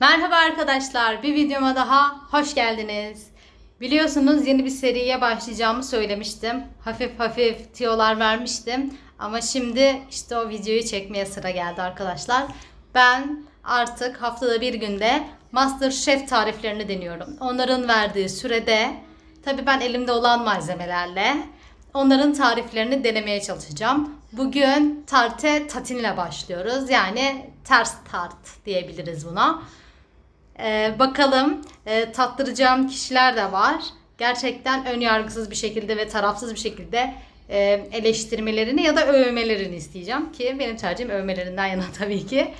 Merhaba arkadaşlar, bir videoma daha hoş geldiniz. Biliyorsunuz yeni bir seriye başlayacağımı söylemiştim. Hafif hafif tiyolar vermiştim. Ama şimdi işte o videoyu çekmeye sıra geldi arkadaşlar. Ben artık haftada bir günde Master Chef tariflerini deniyorum. Onların verdiği sürede, tabii ben elimde olan malzemelerle onların tariflerini denemeye çalışacağım. Bugün tarte tatinle başlıyoruz. Yani ters tart diyebiliriz buna. Ee, bakalım e, tattıracağım kişiler de var. Gerçekten ön yargısız bir şekilde ve tarafsız bir şekilde e, eleştirmelerini ya da övmelerini isteyeceğim ki benim tercihim övmelerinden yana tabii ki.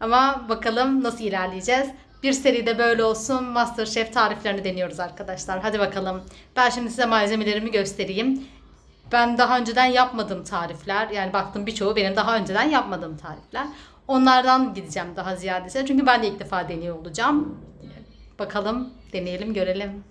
Ama bakalım nasıl ilerleyeceğiz. Bir seride böyle olsun. Masterchef tariflerini deniyoruz arkadaşlar. Hadi bakalım. Ben şimdi size malzemelerimi göstereyim. Ben daha önceden yapmadığım tarifler yani baktım birçoğu benim daha önceden yapmadığım tarifler. Onlardan gideceğim daha ziyadesiyle. Çünkü ben de ilk defa deniyor olacağım. Bakalım deneyelim görelim.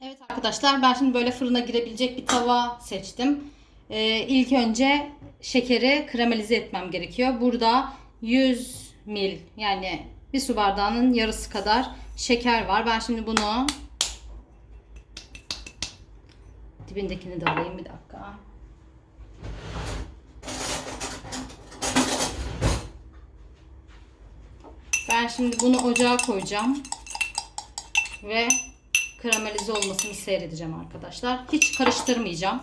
Evet arkadaşlar ben şimdi böyle fırına girebilecek bir tava seçtim. Ee, ilk önce şekeri karamelize etmem gerekiyor. Burada 100 mil yani bir su bardağının yarısı kadar şeker var. Ben şimdi bunu dibindekini de alayım bir dakika. Ben şimdi bunu ocağa koyacağım. Ve karamelize olmasını seyredeceğim arkadaşlar. Hiç karıştırmayacağım.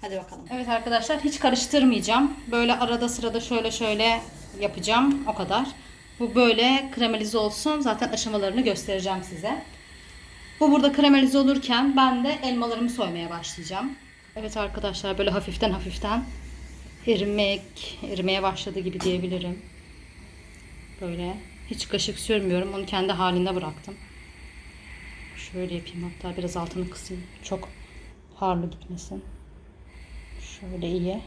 Hadi bakalım. Evet arkadaşlar hiç karıştırmayacağım. Böyle arada sırada şöyle şöyle yapacağım. O kadar. Bu böyle karamelize olsun. Zaten aşamalarını göstereceğim size. Bu burada karamelize olurken ben de elmalarımı soymaya başlayacağım. Evet arkadaşlar böyle hafiften hafiften erimek, erimeye başladı gibi diyebilirim. Böyle hiç kaşık sürmüyorum. Onu kendi halinde bıraktım. Şöyle yapayım hatta biraz altını kısayım. Çok harlı gitmesin. Şöyle iyi.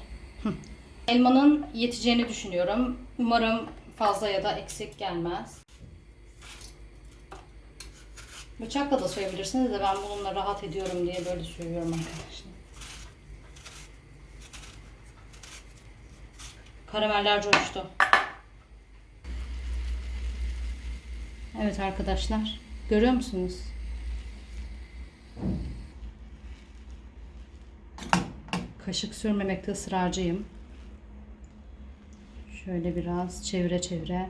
Elmanın yeteceğini düşünüyorum. Umarım fazla ya da eksik gelmez. Bıçakla da soyabilirsiniz de ben bununla rahat ediyorum diye böyle soyuyorum arkadaşlar. Karameller coştu. Evet arkadaşlar. Görüyor musunuz? Kaşık sürmemekte ısrarcıyım. Şöyle biraz çevire çevire.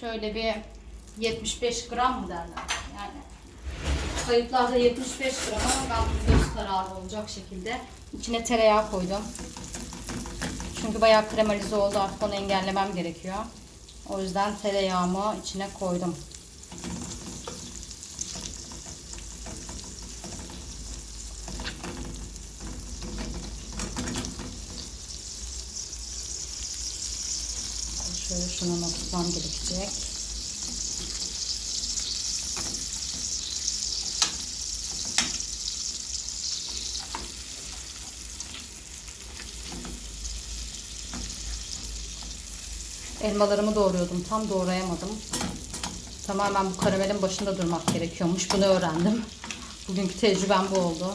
Şöyle bir 75 gram mı derler? Yani kayıtlarda 75 gram ama ben kararı olacak şekilde içine tereyağı koydum. Çünkü bayağı kremalize oldu artık onu engellemem gerekiyor. O yüzden tereyağımı içine koydum. Şöyle şunu tutmam gerekecek. Elmalarımı doğruyordum. Tam doğrayamadım. Tamamen bu karamelin başında durmak gerekiyormuş. Bunu öğrendim. Bugünkü tecrübem bu oldu.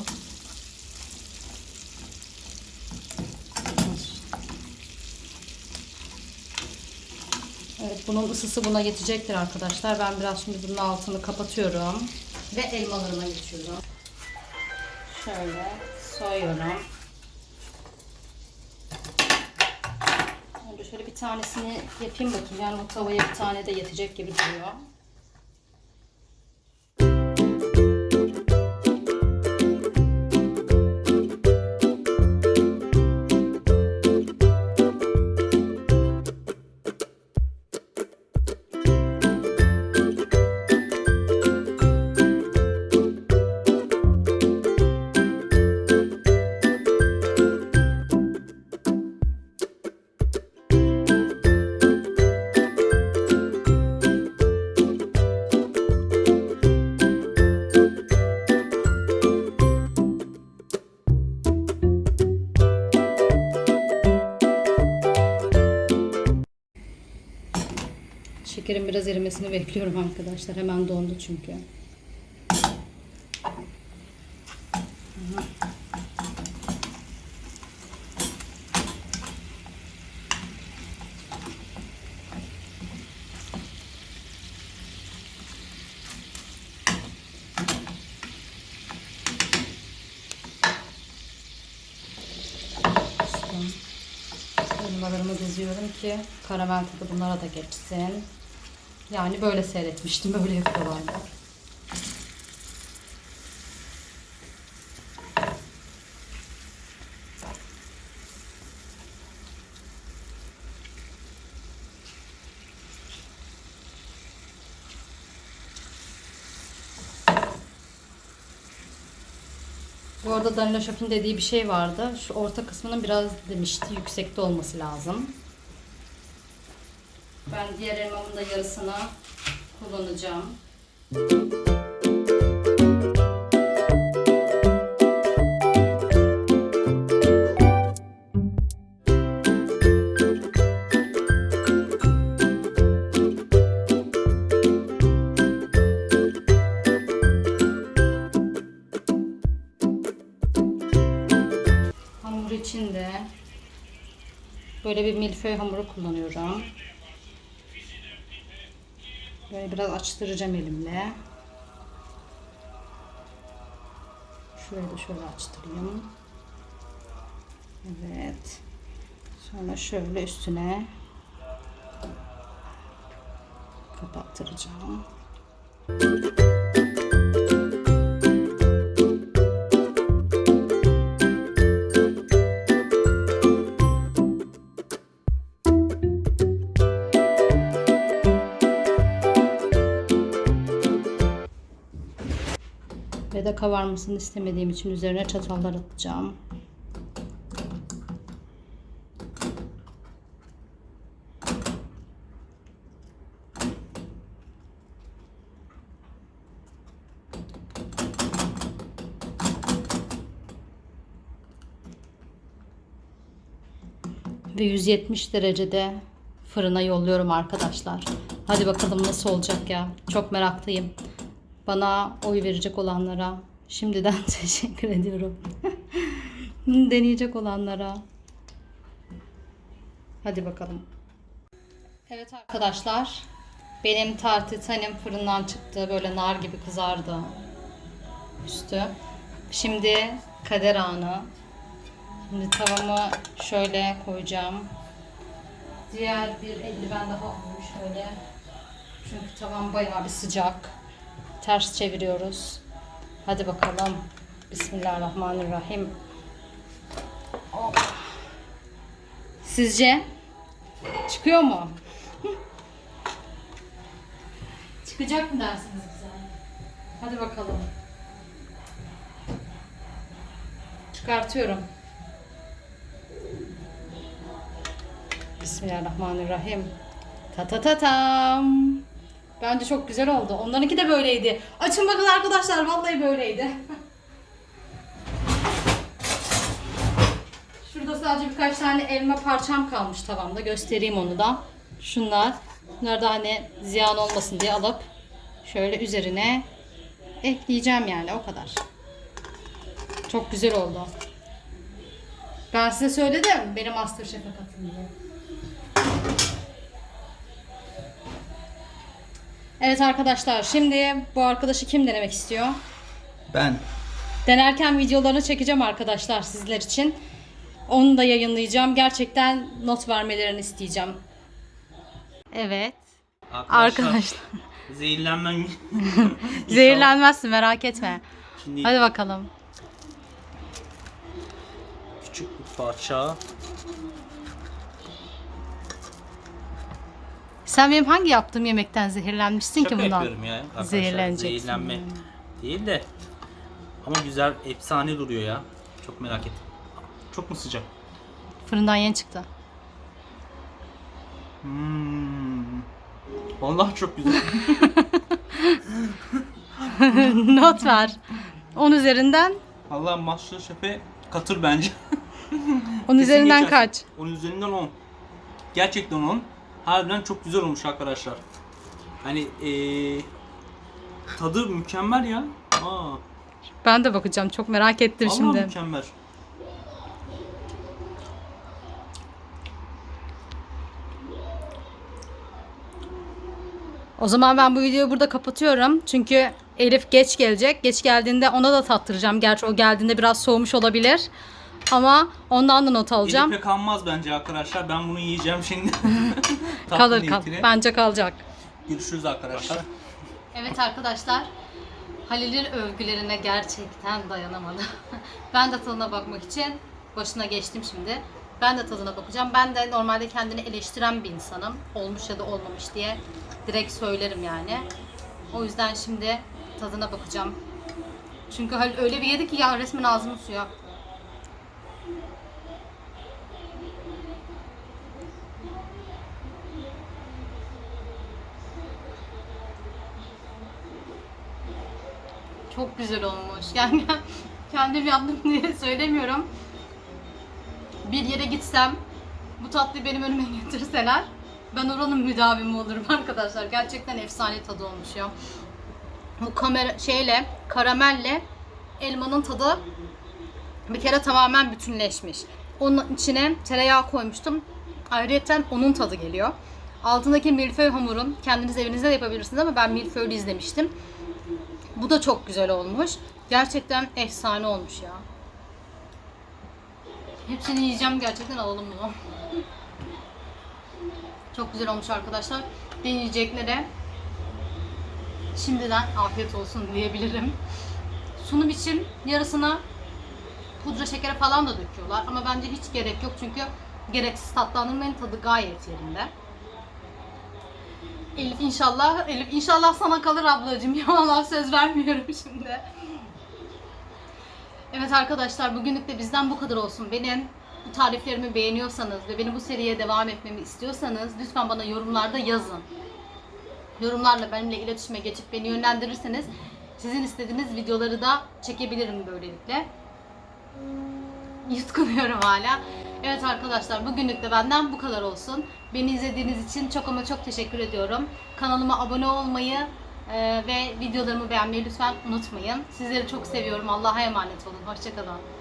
Evet bunun ısısı buna yetecektir arkadaşlar. Ben biraz şimdi bunun altını kapatıyorum. Ve elmalarıma geçiyorum. Şöyle soyuyorum. Önce şöyle bir tanesini yapayım bakayım. Yani bu tavaya bir tane de yetecek gibi duruyor. Şekerin biraz erimesini bekliyorum arkadaşlar. Hemen dondu çünkü. Elmalarımı diziyorum ki karamel tadı bunlara da geçsin. Yani böyle seyretmiştim. Böyle yapıyorlardı. Bu arada Danilo Shop'un dediği bir şey vardı. Şu orta kısmının biraz demişti yüksekte olması lazım. Ben diğer elmamın da yarısını kullanacağım. Hamur için de böyle bir milföy hamuru kullanıyorum. Böyle biraz açtıracağım elimle. Şurayı da şöyle açtırayım. Evet. Sonra şöyle üstüne kapattıracağım. Ve de kavarmasını istemediğim için üzerine çatallar atacağım. Ve 170 derecede fırına yolluyorum arkadaşlar. Hadi bakalım nasıl olacak ya. Çok meraklıyım. Bana oy verecek olanlara şimdiden teşekkür ediyorum. Deneyecek olanlara. Hadi bakalım. Evet arkadaşlar. Benim tartitanim fırından çıktı. Böyle nar gibi kızardı. Üstü. Şimdi kader anı. Şimdi tavamı şöyle koyacağım. Diğer bir eldiven daha alayım şöyle. Çünkü tavam bayağı bir sıcak. Ters çeviriyoruz. Hadi bakalım. Bismillahirrahmanirrahim. Oh. Sizce çıkıyor mu? Çıkacak mı dersiniz bize? Hadi bakalım. Çıkartıyorum. Bismillahirrahmanirrahim. Ta ta ta tam. Bence çok güzel oldu. Onlarınki de böyleydi. Açın bakın arkadaşlar vallahi böyleydi. Şurada sadece birkaç tane elma parçam kalmış tavamda. Göstereyim onu da. Şunlar. Bunlar da hani ziyan olmasın diye alıp şöyle üzerine ekleyeceğim yani o kadar. Çok güzel oldu. Ben size söyledim benim Masterchef'e katın diye. Evet arkadaşlar şimdi bu arkadaşı kim denemek istiyor? Ben. Denerken videolarını çekeceğim arkadaşlar sizler için. Onu da yayınlayacağım. Gerçekten not vermelerini isteyeceğim. Evet. Arkadaşlar. Zehirlenmem. Zehirlenmezsin merak etme. Şimdi Hadi bakalım. küçük bir parça. Sen benim hangi yaptığım yemekten zehirlenmişsin Şaka ki bundan? yapıyorum ya. Arkadaşlar. Zehirleneceksin Zehirlenme yani. değil de. Ama güzel, efsane duruyor ya. Çok merak ettim. Çok mu sıcak? Fırından yeni çıktı. Hmm. Vallahi çok güzel. not ver. 10 üzerinden. Allah Masterchef'e katır bence. 10 üzerinden geçersin. kaç? Onun üzerinden 10. Gerçekten 10. Harbiden çok güzel olmuş arkadaşlar. Hani eee tadı mükemmel ya. Aa, Ben de bakacağım. Çok merak ettim Allah şimdi. mükemmel. O zaman ben bu videoyu burada kapatıyorum. Çünkü Elif geç gelecek. Geç geldiğinde ona da tattıracağım. Gerçi o geldiğinde biraz soğumuş olabilir. Ama ondan da not alacağım. Eli pek almaz bence arkadaşlar. Ben bunu yiyeceğim şimdi. Tatlı Kalır kal. niyetine. Bence kalacak. Görüşürüz arkadaşlar. Evet arkadaşlar. Halil'in övgülerine gerçekten dayanamadım. ben de tadına bakmak için başına geçtim şimdi. Ben de tadına bakacağım. Ben de normalde kendini eleştiren bir insanım. Olmuş ya da olmamış diye direkt söylerim yani. O yüzden şimdi tadına bakacağım. Çünkü Halil öyle bir yedi ki ya resmen ağzımın suyu. aktı. Çok güzel olmuş. Yani kendim yaptım diye söylemiyorum. Bir yere gitsem bu tatlıyı benim önüme getirseler ben oranın müdavimi olurum arkadaşlar. Gerçekten efsane tadı olmuş ya. Bu kamera şeyle karamelle elmanın tadı bir kere tamamen bütünleşmiş. Onun içine tereyağı koymuştum. Ayrıca onun tadı geliyor. Altındaki milföy hamurun kendiniz evinizde de yapabilirsiniz ama ben milföylü izlemiştim. Bu da çok güzel olmuş. Gerçekten efsane olmuş ya. Hepsini yiyeceğim gerçekten alalım bunu. Çok güzel olmuş arkadaşlar. Deneyeceklere şimdiden afiyet olsun diyebilirim. Sunum için yarısına pudra şekeri falan da döküyorlar ama bence hiç gerek yok çünkü gereksiz tatlandırmanın tadı gayet yerinde. Elif inşallah, Elif inşallah sana kalır ablacığım. Ya Allah söz vermiyorum şimdi. Evet arkadaşlar bugünlük de bizden bu kadar olsun. Benim tariflerimi beğeniyorsanız ve benim bu seriye devam etmemi istiyorsanız lütfen bana yorumlarda yazın. Yorumlarla benimle iletişime geçip beni yönlendirirseniz sizin istediğiniz videoları da çekebilirim böylelikle. Yutkunuyorum hala. Evet arkadaşlar bugünlük de benden bu kadar olsun. Beni izlediğiniz için çok ama çok teşekkür ediyorum. Kanalıma abone olmayı e, ve videolarımı beğenmeyi lütfen unutmayın. Sizleri çok seviyorum. Allah'a emanet olun. Hoşçakalın.